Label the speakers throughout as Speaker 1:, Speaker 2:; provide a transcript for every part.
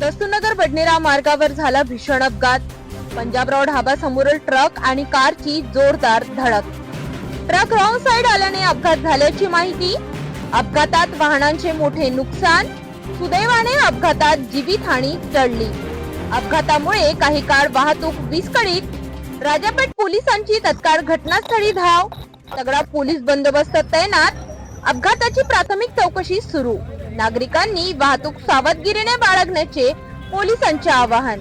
Speaker 1: दस्तूनगर बडनेरा मार्गावर झाला भीषण अपघात. पंजाबराव ढाबा समोरील ट्रक आणि कारची जोरदार धडक. ट्रक रॉंग साइड आल्याने अपघात झाल्याची माहिती अपघातात वाहनांचे मोठे नुकसान सुदैवाने अपघातात जीवितहानी टळली. अपघातामुळे काही काळ वाहतूक विस्कळीत राजापेठ पोलिसांची तत्काळ घटनास्थळी धाव सगळा पोलीस बंदोबस्त तैनात अपघाताची प्राथमिक चौकशी सुरू. नागरिकांनी वाहतूक सावधगिरीने बाळगण्याचे पोलिसांचे आवाहन.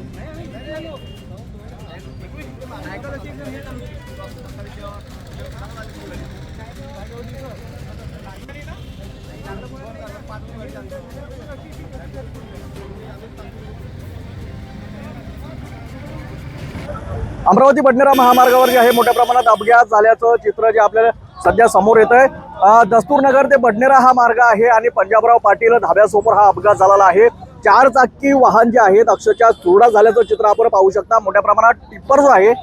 Speaker 2: अमरावती बडनेरा महामार्गावर जे आहे मोठ्या प्रमाणात अपघात झाल्याचं चित्र जे आपल्याला सध्या समोर येत आहे. दस्तूरनगर ते बडनेरा हा मार्ग आहे आणि पंजाबराव पाटील धाब्यासमोर हा अपघात झालेला आहे. चार चाकी वाहन जे आहेत अक्षरशः चुरडा झाल्याचं चित्र आपण पाहू शकता. मोठ्या प्रमाणात टिप्पर जो आहे.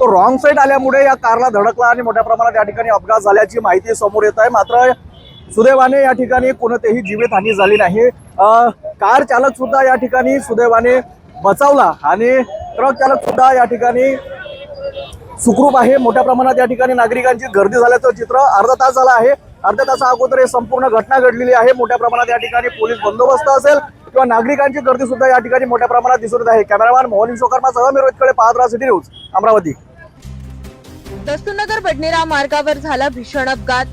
Speaker 2: तो रॉंग साईड आल्यामुळे या कारला धडकला आणि मोठ्या प्रमाणात या ठिकाणी अपघात झाल्याची माहिती समोर येत आहे. मात्र सुदैवाने या ठिकाणी कोणतेही जीवितहानी झाली नाही. कार चालक सुद्धा या ठिकाणी सुदैवाने बचावला आणि ट्रक चालक सुद्धा या ठिकाणी सुखरूप आहे. मोठ्या प्रमाणात या ठिकाणी नागरिकांची गर्दी झाल्याचं चित्र अर्धा तास झाला आहे. अर्ध्या तासा अगोदर ही संपूर्ण घटना घडलेली आहे. मोठ्या प्रमाणात या ठिकाणी पोलीस बंदोबस्त असेल किंवा नागरिकांची गर्दी सुद्धा या ठिकाणी मोठ्या प्रमाणात दिसून येत आहे. कॅमेरामॅन मोहन विश्वकर्मा सह मी रोहित पाहत राहा सिटी न्यूज अमरावती.
Speaker 1: दस्तूनगर बडनेरा मार्गावर झाला भीषण अपघात.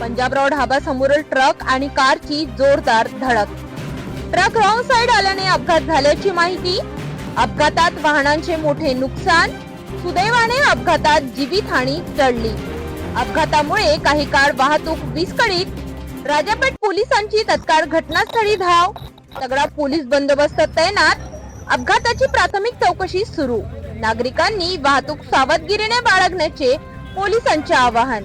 Speaker 1: पंजाबराव ढाबा समोरील ट्रक आणि कारची जोरदार धडक. ट्रक रॉंग साइड आल्याने अपघात झाल्याची माहिती. अपघातात वाहनांचे मोठे नुकसान. सुदैवाने अपघातात जीवितहानी टळली अपघातामुळे काही काळ वाहतूक विस्कळीत. राजापेठ पोलिसांची तत्काळ घटनास्थळी धाव. सगळा पोलीस बंदोबस्त तैनात. अपघाताची प्राथमिक चौकशी सुरू. नागरिकांनी वाहतूक सावधगिरीने बाळगण्याचे पोलिसांचे आवाहन.